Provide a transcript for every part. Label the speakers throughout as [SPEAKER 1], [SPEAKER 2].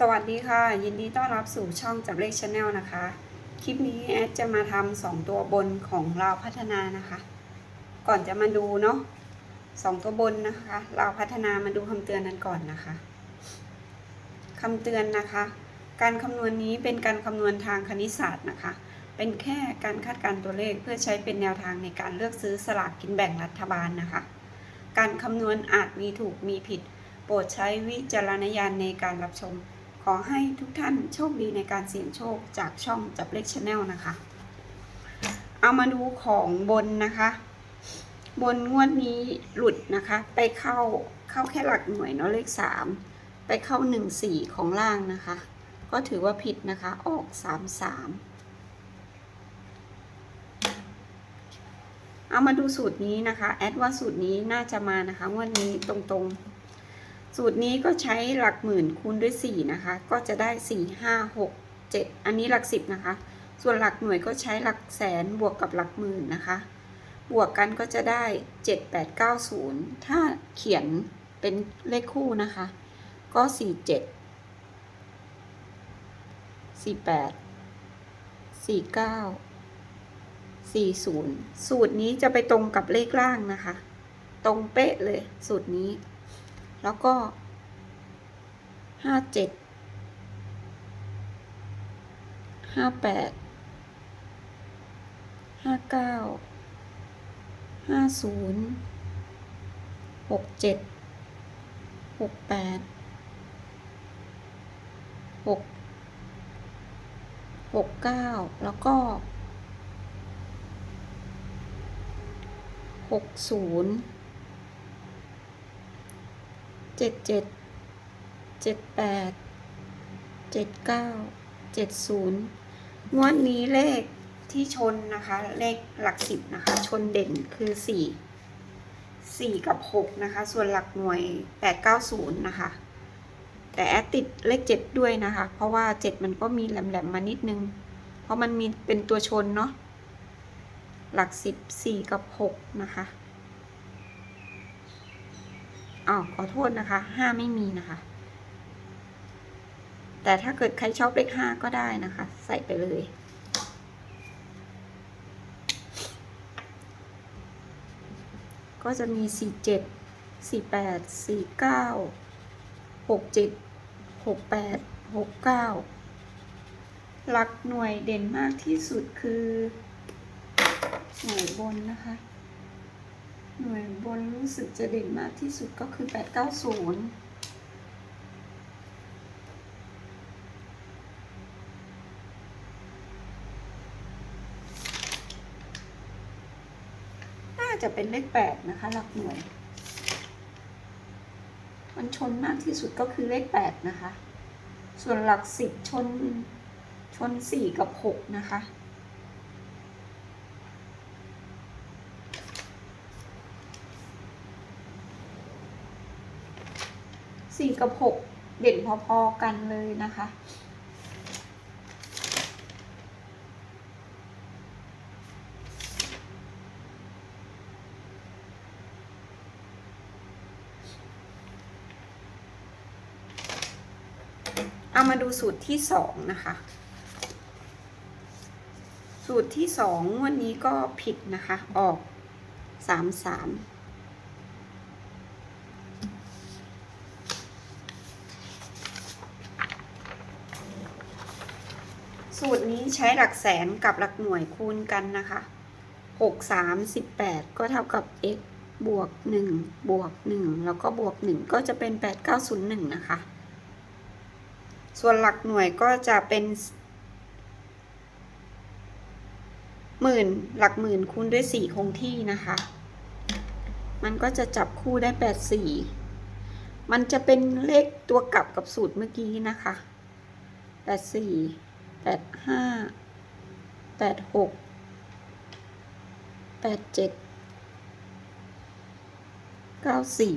[SPEAKER 1] สวัสดีค่ะ ยินดีต้อนรับสู่ช่องจับเลขชาแนลนะคะ คลิปนี้แอดจะมาทำสองตัวบนของเราพัฒนานะคะ ก่อนจะมาดูเนาะสองตัวบนนะคะ เราพัฒนามาดูคำเตือนนั้นก่อนนะคะคำเตือนนะคะ การคำนวณนี้เป็นการคำนวณทางคณิตศาสตร์นะคะ เป็นแค่การคาดการณ์ตัวเลขเพื่อใช้เป็นแนวทางในการเลือกซื้อสลากกินแบ่งรัฐบาลนะคะ การคำนวณอาจมีถูกมีผิด โปรดใช้วิจารณญาณในการรับชม ขอให้ทุกท่านโชคดีในการเสี่ยงโชคจากช่องจับเลขชาแนลนะคะ เอามาดูของบนนะคะ บนงวดนี้หลุดนะคะ ไปเข้าเข้าแค่หลักหน่วยเนาะเลขสามไปเข้าหนึ่งสี่ของล่างนะคะ ก็ถือว่าผิดนะคะออกสามสามเอามาดูสูตรนี้นะคะ แอดว่าสูตรนี้น่าจะมานะคะงวดนี้ตรงๆ สูตรนี้ก็ใช้หลักหมื่นคูณด้วย 4 นะคะ ก็จะได้ 4 5 6 7 อันนี้หลัก 10 นะคะ ส่วนหลักหน่วยก็ใช้หลักแสนบวกกับหลักหมื่นนะคะ บวกกันก็จะได้ 7 8 9 0 ถ้าเขียนเป็นเลขคู่นะคะ ก็ 4 7 4 8 4 9 4 0 สูตรนี้จะไปตรงกับเลขล่างนะคะ ตรงเป๊ะเลยสูตรนี้ แล้วก็ห้าเจ็ดห้าแปดห้าเก้าห้าศูนย์หกเจ็ดหกแปดหกหกเก้าแล้วก็หกศูนย์ จ็ดเจ็ดเจ็ดแปดเจ็ดเก้าเจ็ดศูนย์งวดนี้เลขที่ชนนะคะ เลขหลักสิบนะคะ ชนเด่นคือสี่สี่กับหกนะคะ ส่วนหลักหน่วยแปดเก้าศูนย์นะคะ แต่แอดติดเลขเจ็ดด้วยนะคะ เพราะว่าเจ็ดมันก็มีแหลมๆมานิดนึง เพราะมันมีเป็นตัวชนเนาะหลักสิบสี่กับหกนะคะ อ๋อขอโทษนะคะห้าไม่มีนะคะ แต่ถ้าเกิดใครชอบเลขห้าก็ได้นะคะ ใส่ไปเลย ก็จะมีสี่เจ็ดสี่แปดสี่เก้าหกเจ็ดหกแปดหกเก้าหลักหน่วยเด่นมากที่สุดคือหน่วยบนนะคะ หน่วยบนรู้สึกจะเด่นมากที่สุดก็คือ 890น่าจะเป็นเลข8นะคะ หลักหน่วย มันชนมากที่สุดก็คือเลข8นะคะ ส่วนหลัก10ชนชน4กับ6นะคะ สี่กับหกเด่นพอๆกันเลยนะคะ เอามาดูสูตรที่สองนะคะ สูตรที่สองวันนี้ก็ผิดนะคะ ออกสามสาม สูตรนี้ใช้หลักแสนกับหลักหน่วยคูณกันนะคะหกสามสิบแปดก็เท่ากับ x บวกหนึ่งบวกหนึ่งแล้วก็บวกหนึ่งก็จะเป็นแปดเก้าศูนย์หนึ่งนะคะ ส่วนหลักหน่วยก็จะเป็นหมื่นหลักหมื่นคูณด้วยสี่คงที่นะคะ มันก็จะจับคู่ได้แปดสี่มันจะเป็นเลขตัวกลับกับสูตรเมื่อกี้นะคะแปดสี่ แปดห้าแปดหกแปดเจ็ดเก้าสี่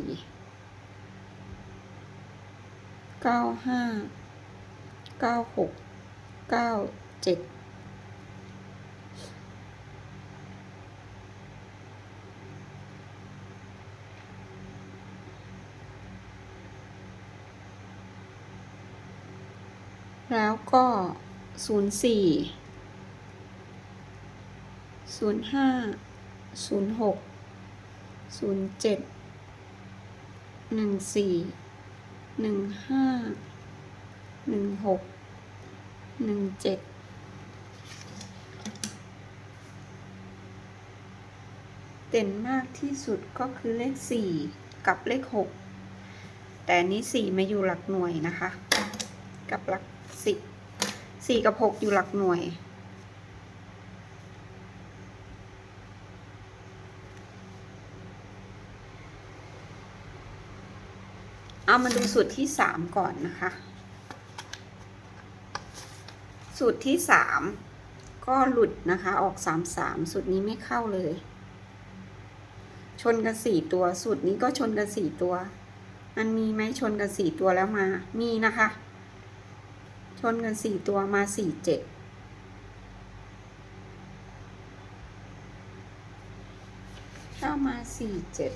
[SPEAKER 1] เก้าห้าเก้าหกเก้าเจ็ดแล้วก็ ศูนย์สี่ศูนย์ห้าศูนย์หกศูนย์เจ็ดหนึ่งสี่หนึ่งห้าหนึ่งหกหนึ่งเจ็ดเด่นมากที่สุดก็คือเลขสี่กับเลขหกแต่นี้สี่มาอยู่หลักหน่วยนะคะ กับหลัก สี่กับหกอยู่หลักหน่วย เอามาดูสูตรที่สามก่อนนะคะ สูตรที่สามก็หลุดนะคะออกสามสามสูตรนี้ไม่เข้าเลย ชนกันสี่ตัว สูตรนี้ก็ชนกันสี่ตัว มันมีไหมชนกันสี่ตัวแล้วมา มีนะคะ ชนกันสี่ตัวมาสี่เจ็ดถ้ามาสี่เจ็ด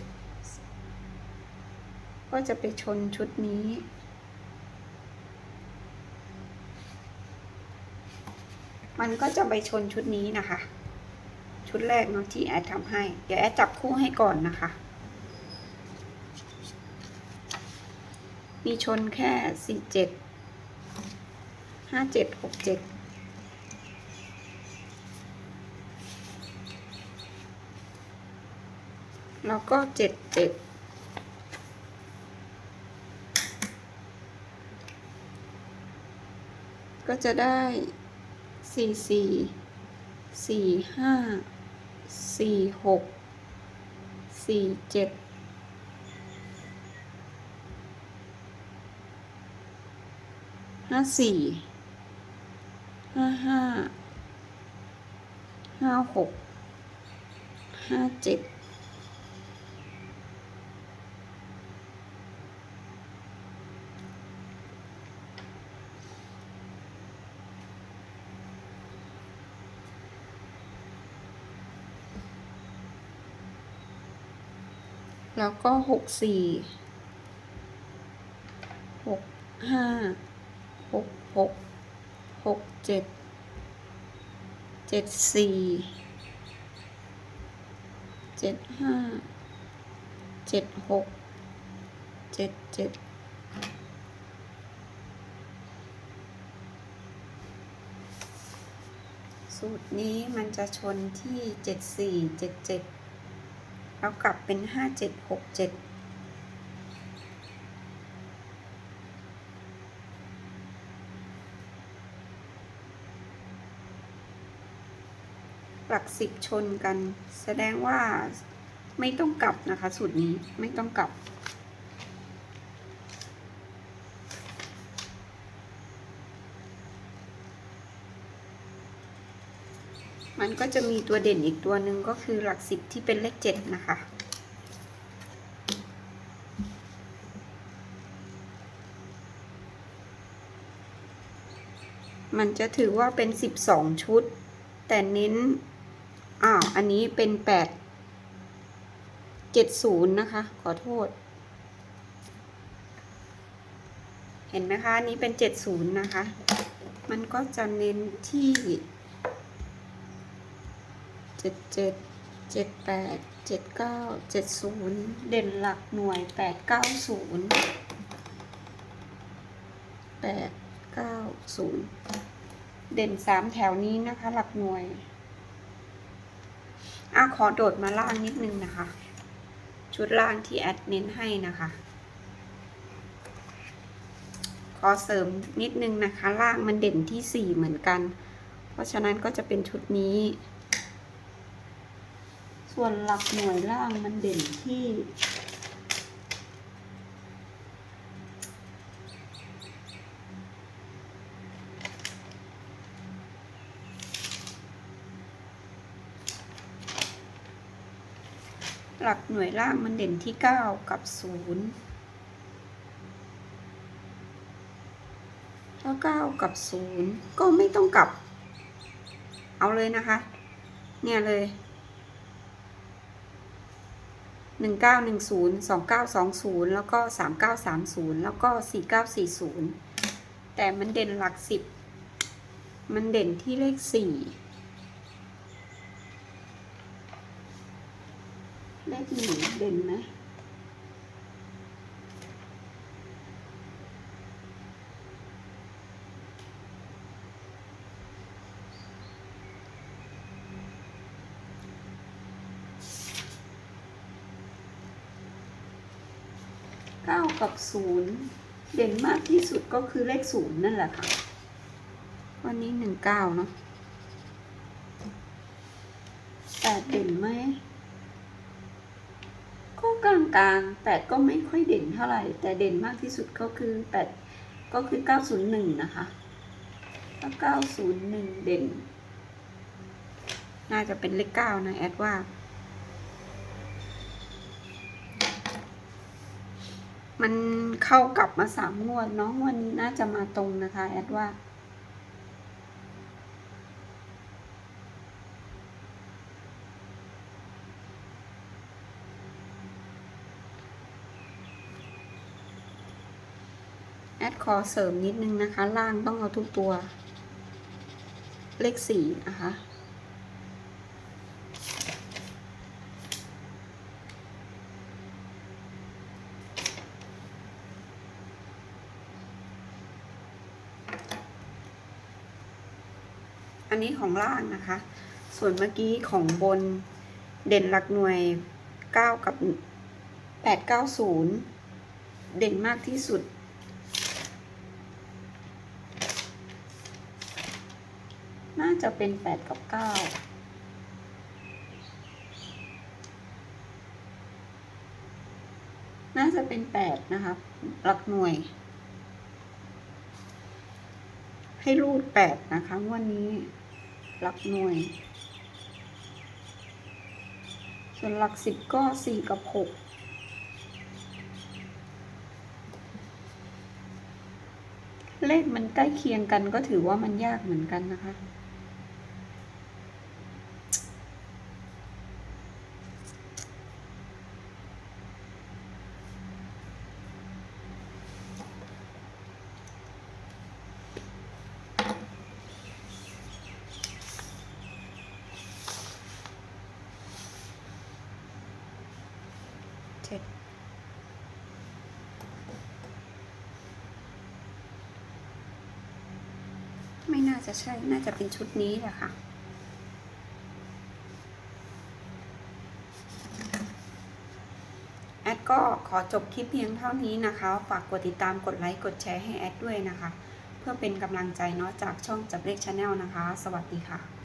[SPEAKER 1] ก็จะไปชนชุดนี้มันก็จะไปชนชุดนี้นะคะ ชุดแรกเนาะที่แอดทำให้ เดี๋ยวแอดจับคู่ให้ก่อนนะคะ มีชนแค่สี่เจ็ด ห้าเจ็ดหกเจ็ดแล้วก็เจ็ดเจ็ดก็จะได้สี่สี่สี่ห้าสี่หกสี่เจ็ดห้าสี่ ห้าห้าห้าหกห้าเจ็ดแล้วก็หกสี่หกห้าหกหก หกเจ็ดเจ็ดสี่เจ็ดห้าเจ็ดหกเจ็ดเจ็ดสูตรนี้มันจะชนที่เจ็ดสี่เจ็ดเจ็ดแล้วกลับเป็นห้าเจ็ดหกเจ็ดักสิบชนกัน แสดงว่าไม่ต้องกลับนะคะ สูตรนี้ไม่ต้องกลับ มันก็จะมีตัวเด่นอีกตัวหนึ่งก็คือหลักสิบที่เป็นเลขเจ็ดนะคะมันจะถือว่าเป็นสิบสองชุด แต่เน้น อ้าว อันนี้เป็นแปดเจ็ดศูนย์นะคะ ขอโทษ เห็นไหมคะ อันนี้เป็นเจ็ดศูนย์นะคะ มันก็จะเน้นที่เจ็ดเจ็ดเจ็ดแปดเจ็ดเก้าเจ็ดศูนย์เด่นหลักหน่วยแปดเก้าศูนย์แปดเก้าศูนย์เด่นสามแถวนี้นะคะ หลักหน่วย อะขอโดดมาล่างนิดนึงนะคะ ชุดล่างที่แอดเน้นให้นะคะ ขอเสริมนิดนึงนะคะ ล่างมันเด่นที่สี่เหมือนกัน เพราะฉะนั้นก็จะเป็นชุดนี้ ส่วนหลักหน่วยล่างมันเด่นที่ ลักหน่วยล่างมันเด่นที่เก้ากับศูนย์แล้วเก้ากับศูนย์ก็ไม่ต้องกลับ เอาเลยนะคะ เนี่ยเลยหนึ่งเก้าหนึ่งศูนย์สองเก้าสองศูนย์แล้วก็สามเก้าสามศูนย์แล้วก็สี่เก้าสี่ศูนย์แต่แต่มันเด่นหลักสิบมันเด่นที่เลขสี่ เลขหนึ่งเด่นไหมเก้ากับศูนย์เด่นมากที่สุดก็คือเลขศูนย์นั่นแหละค่ะ วันนี้หนึ่งเก้าเนาะแปดเด่นไหม ก็กลางๆแปดก็ไม่ค่อยเด่นเท่าไหร่ แต่เด่นมากที่สุดก็คือแปดก็คือเก้าศูนย์หนึ่งนะคะถ้าเก้าศูนย์หนึ่งเด่น น่าจะเป็นเลขเก้านะ แอดว่า มันเข้ากลับมาสามงวดเนาะงวันนี้น่าจะมาตรงนะคะ แอดว่า ดขอเสริมนิดนึงนะคะ ล่างต้องเอาทุกตัว เลขสี่นะคะ อันนี้ของล่างนะคะ ส่วนเมื่อกี้ของบนเด่นหลักหน่วย 9 กับ 890 เด่นมากที่สุด น่าจะเป็น8กับ9น่าจะเป็น8นะคะหลักหน่วย ให้รูด8นะคะวันนี้หลักหน่วย ส่วนหลักสิบก็สี่กับหกเลขมันใกล้เคียงกันก็ถือว่ามันยากเหมือนกันนะคะ เจ็ดไม่น่าจะใช่ น่าจะเป็นชุดนี้แหละค่ะแอดก็ขอจบคลิปเพียงเท่านี้นะคะ ฝากกดติดตามกดไลค์กดแชร์ให้แอดด้วยนะคะ เพื่อเป็นกำลังใจเนาะจากช่องจับเลขชาแนลนะคะ สวัสดีค่ะ